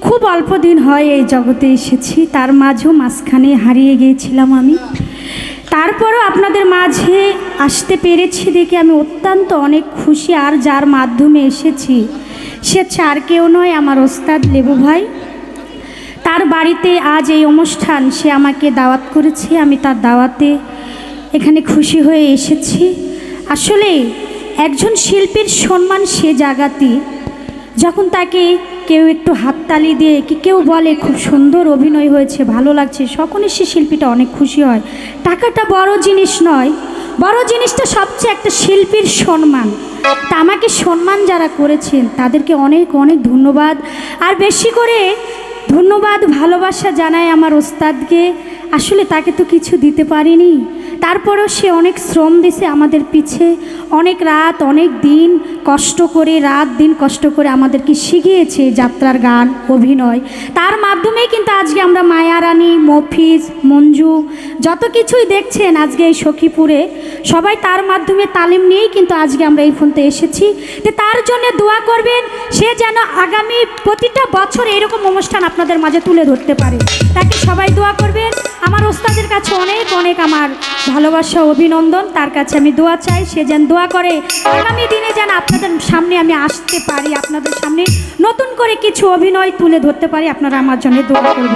খুব অল্প দিন হয় এই জগতে এসেছি। তার মাঝেও মাঝখানে হারিয়ে গিয়েছিলাম আমি। তারপরও আপনাদের মাঝে আসতে পেরেছি দেখে আমি অত্যন্ত অনেক খুশি। আর যার মাধ্যমে এসেছি, সে চার কেউ নয়, আমার ওস্তাদ লেবু ভাই। তার বাড়িতে আজ এই অনুষ্ঠান সে আমাকে দাওয়াত করেছে। আমি তার দাওয়াতে এখানে খুশি হয়ে এসেছি। আসলে একজন শিল্পীর সম্মান সে জায়গাতে যখন তাকে কেউ একটু হাততালি দিয়ে কি কেউ বলে, খুব সুন্দর অভিনয় হয়েছে, ভালো লাগছে। সকলে সে শিল্পীটা অনেক খুশি হয়। টাকাটা বড় জিনিস নয়, বড় জিনিসটা সবচেয়ে একটা শিল্পীর সম্মান। তা আমাকে সম্মান যারা করেছেন, তাদেরকে অনেক অনেক ধন্যবাদ। আর বেশি করে ধন্যবাদ, ভালোবাসা জানায় আমার ওস্তাদকে। আসলে তাকে তো কিছু দিতে পারিনি। তারপরেও সে অনেক শ্রম দিছে আমাদের পিছে। অনেক রাত, অনেক দিন কষ্ট করে, রাত দিন কষ্ট করে আমাদেরকে শিখিয়েছে যাত্রার গান, অভিনয়। তার মাধ্যমেই কিন্তু আজকে আমরা মায়ারানী মফিজ, মঞ্জু, যত কিছুই দেখছেন আজকে এই সখীপুরে, সবাই তার মাধ্যমে তালিম নিয়েই কিন্তু আজকে আমরা এই ফোনতে এসেছি। তো তার জন্য দোয়া করবেন, সে যেন আগামী প্রতিটা বছর এরকম অনুষ্ঠান আপনাদের মাঝে তুলে ধরতে পারে। তাকে সবাই দোয়া করবেন। আমার ওস্তাদের কাছে অনেক অনেক আমার ভালোবাসা অভিনন্দন। তার কাছে আমি দোয়া চাই, সে যেন দোয়া করে। আগামী দিনে যেন আপনাদের সামনে আমি আসতে পারি, আপনাদের সামনে নতুন করে কিছু অভিনয় তুলে ধরতে পারি, আপনারা আমার জন্য দোয়া করবেন।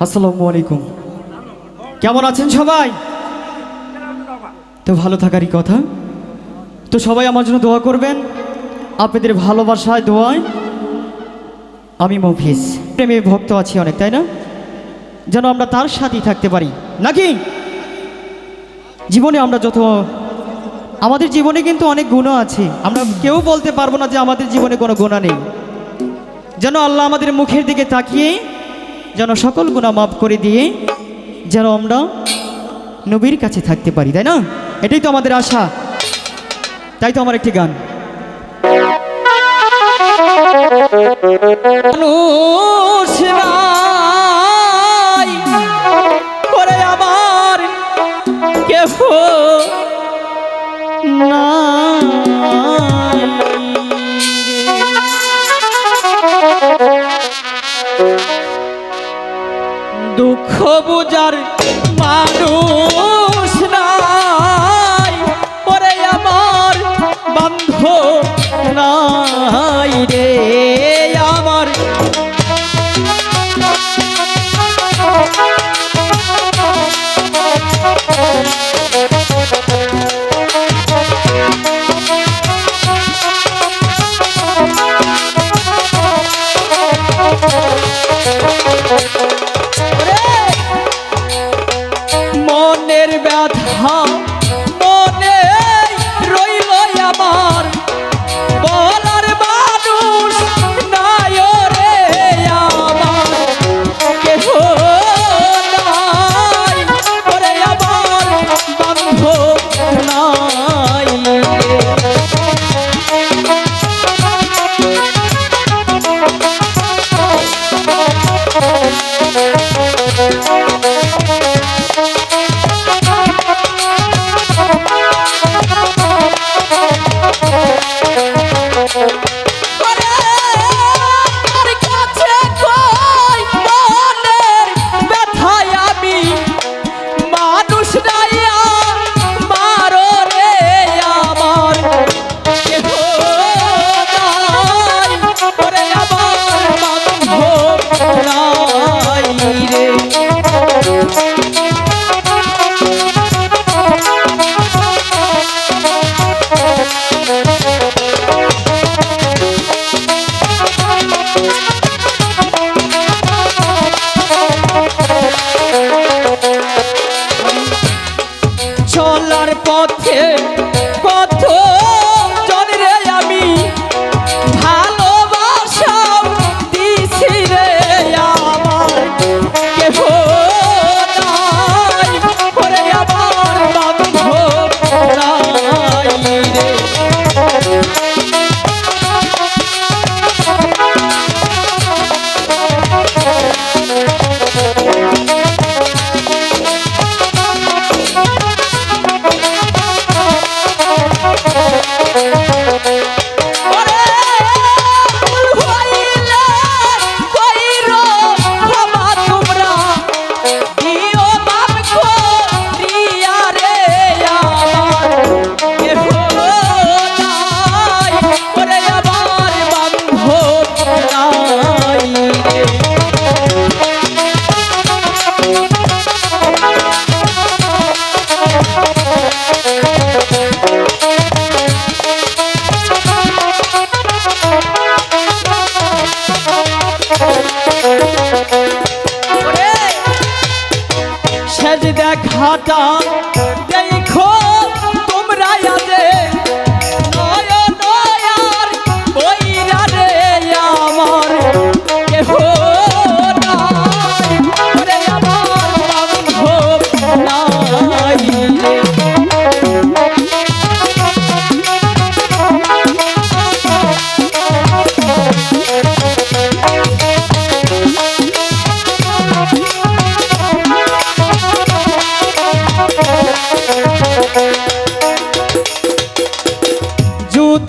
আসসালামু আলাইকুম। কেমন আছেন সবাই? তো ভালো থাকারই কথা। তো সবাই আমার জন্য দোয়া করবেন। আপনাদের ভালোবাসায়, দোয়ায়। আমি মফিস প্রেমে ভক্ত আছি অনেক, তাই না? যেন আমরা তার সাথেই থাকতে পারি। নাকি? জীবনে আমরা যত আমাদের জীবনে কিন্তু অনেক গুণ আছে। আমরা কেউ বলতে পারব না যে আমাদের জীবনে কোনো গুণা নেই। যেন আল্লাহ আমাদের মুখের দিকে তাকিয়ে যেন সকল গুণা মাফ করে দিয়ে যেন আমরা নবীর কাছে থাকতে পারি, তাই না? এটাই তো আমাদের আশা। তাই তো আমার একটি গান। মানুষ বুজার মানুষ নাই। পরে আমার বন্ধ নাই।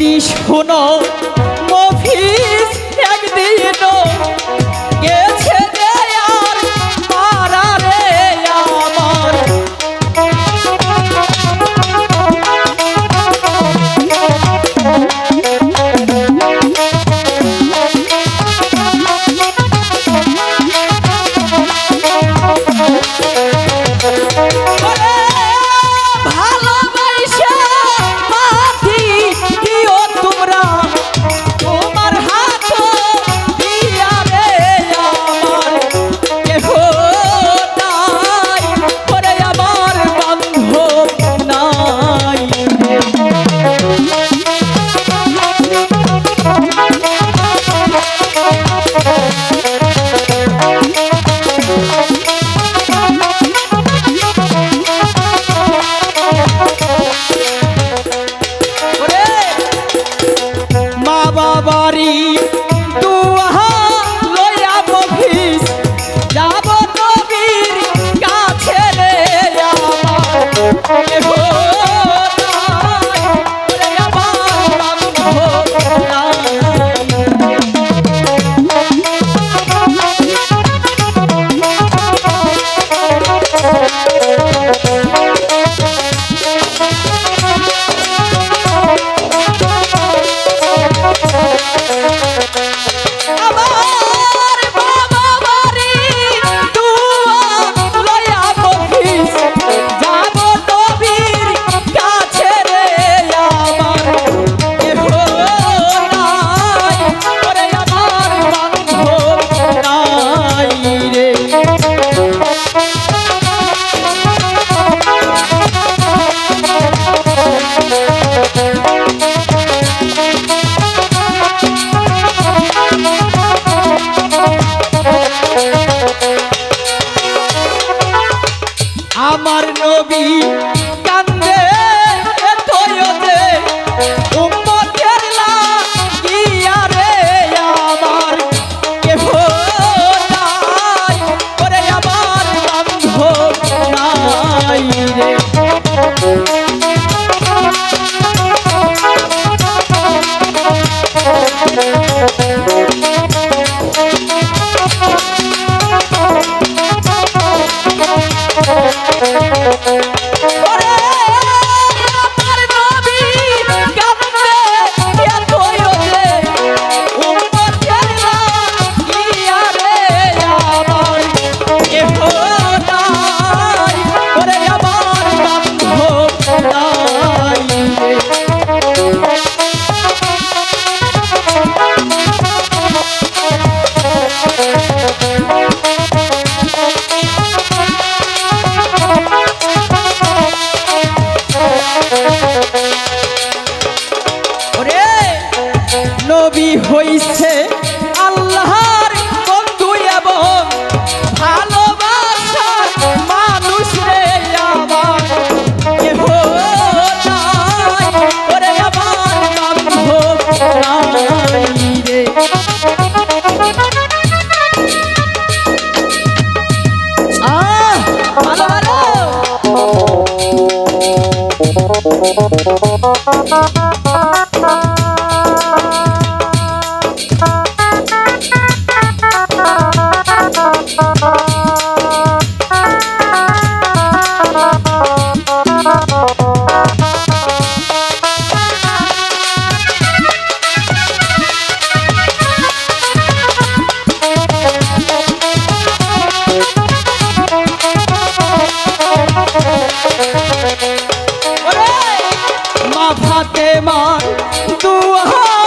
যদি শোনো Hooray! মা ফাতে মা দুহা